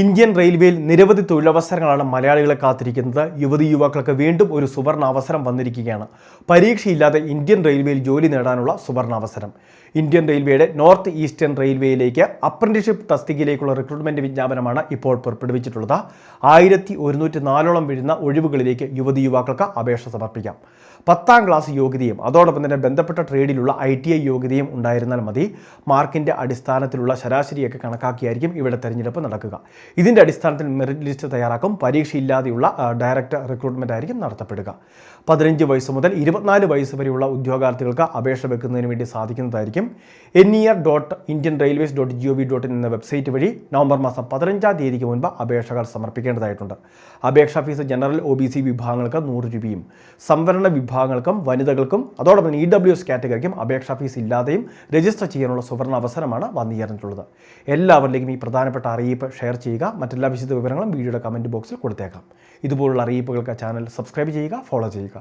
Indian റെയിൽവേയിൽ നിരവധി തൊഴിലവസരങ്ങളാണ് മലയാളികളെ കാത്തിരിക്കുന്നത്. യുവതി യുവാക്കൾക്ക് വീണ്ടും ഒരു സുവർണ അവസരം വന്നിരിക്കുകയാണ്. പരീക്ഷയില്ലാതെ ഇന്ത്യൻ റെയിൽവേയിൽ ജോലി നേടാനുള്ള സുവർണ അവസരം ഇന്ത്യൻ റെയിൽവേയുടെ നോർത്ത് ഈസ്റ്റേൺ റെയിൽവേയിലേക്ക് അപ്രന്റീഷിപ്പ് തസ്തികയിലേക്കുള്ള റിക്രൂട്ട്മെന്റ് വിജ്ഞാപനമാണ് ഇപ്പോൾ പുറപ്പെടുവിച്ചിട്ടുള്ളത്. ആയിരത്തി ഒരുന്നൂറ്റി നാലോളം വീഴുന്ന ഒഴിവുകളിലേക്ക് യുവതി യുവാക്കൾക്ക് അപേക്ഷ സമർപ്പിക്കാം. പത്താം ക്ലാസ് യോഗ്യതയും അതോടൊപ്പം തന്നെ ബന്ധപ്പെട്ട ട്രേഡിലുള്ള ഐ ടി ഐ യോഗ്യതയും ഉണ്ടായിരുന്നാൽ മതി. മാർക്കിന്റെ അടിസ്ഥാനത്തിലുള്ള ശരാശരിയൊക്കെ കണക്കാക്കിയായിരിക്കും ഇവിടെ തെരഞ്ഞെടുപ്പ് നടക്കുക. ഇതിന്റെ അടിസ്ഥാനത്തിൽ മെറിറ്റ് ലിസ്റ്റ് തയ്യാറാക്കും. പരീക്ഷയില്ലാതെയുള്ള ഡയറക്റ്റ് റിക്രൂട്ട്മെന്റ് ആയിരിക്കും നടത്തപ്പെടുക. പതിനഞ്ച് വയസ്സ് മുതൽ ഇരുപത്തിനാല് വയസ്സ് വരെയുള്ള ഉദ്യോഗാർത്ഥികൾക്ക് അപേക്ഷ വെക്കുന്നതിന് വേണ്ടി സാധിക്കുന്നതായിരിക്കും. N E R dot Indian railways dot G O V dot in എന്ന വെബ്സൈറ്റ് വഴി നവംബർ മാസം പതിനഞ്ചാം തീയതിക്ക് മുൻപ് അപേക്ഷകൾ സമർപ്പിക്കേണ്ടതായിട്ടുണ്ട്. അപേക്ഷാ fee general O B C വിഭാഗങ്ങൾക്ക് നൂറ് രൂപയും സംവരണ വിഭാഗങ്ങൾക്കും വനിതകൾക്കും അതോടൊപ്പം ഇ ഡബ്ല്യു എസ് കാറ്റഗറിക്കും അപേക്ഷാ ഫീസ് ഇല്ലാതെയും രജിസ്റ്റർ ചെയ്യാനുള്ള സുവർണ അവസരമാണ് വന്നു ചേർന്നിട്ടുള്ളത് എല്ലാവരിലേക്കും ഈ പ്രധാനപ്പെട്ട അറിയിപ്പ് ഷെയർ ചെയ്യുക. മറ്റെല്ലാ വിശദ വിവരങ്ങളും വീഡിയോയുടെ കമന്റ് ബോക്സിൽ കൊടുത്തേക്കാം. ഇതുപോലുള്ള അറിയിപ്പുകൾക്ക് ചാനൽ സബ്സ്ക്രൈബ് ചെയ്യുക ഫോളോ ചെയ്യുക.